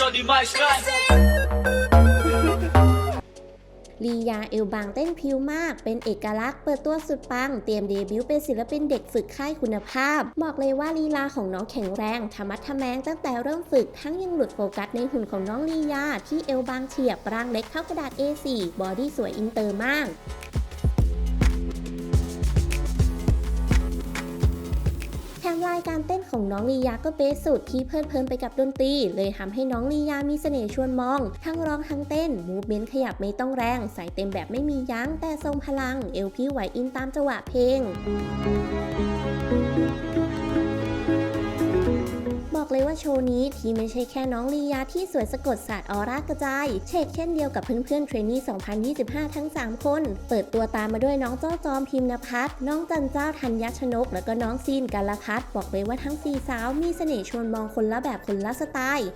Johnny My Sky ลียาเอลบางเต้นพิวมาก เป็นเอกลักษณ์เปิดตัวสุดปัง เตรียมเดบิวต์เป็นศิลปินเด็กฝึกค่ายคุณภาพ บอกเลยว่าลีลาของน้องแข็งแรงธรรมัดทแมงตั้งแต่เริ่มฝึก ทั้งยังหลุดโฟกัสในหุ่นของน้องลียา ที่เอลบางเฉียบร่างเล็กเท่ากระดาษ A4 บอดี้สวยอินเตอร์มาก ลายการเต้นของน้องลียาก็เป๊ะสุดที่เพลิดเพลินไปกับดนตรี เลยทำให้น้องลียามีเสน่ห์ชวนมอง ทั้งร้องทั้งเต้นมูฟเมนต์ขยับไม่ต้องแรง ใส่เต็มแบบไม่มียั้งแต่ทรงพลัง เอลพี่ไหวอินตามจังหวะเพลง ว่าโชว์นี้ที่ไม่ใช่แค่น้องลียาที่สวยสะกดศาสตร์ออร่ากระจาย เชกเช่นเดียวกับเพื่อนๆเทรนนี่ 2025 ทั้ง 3 คน เปิดตัวตามมาด้วยน้องเจ้าจอมพิมพ์นภัสน้องจันเจ้าธัญญชนก และก็น้องซีนกาลพัฒน์บอกเลยว่าทั้งสี่สาวมีเสน่ห์ชวนมองคนละแบบคนละสไตล์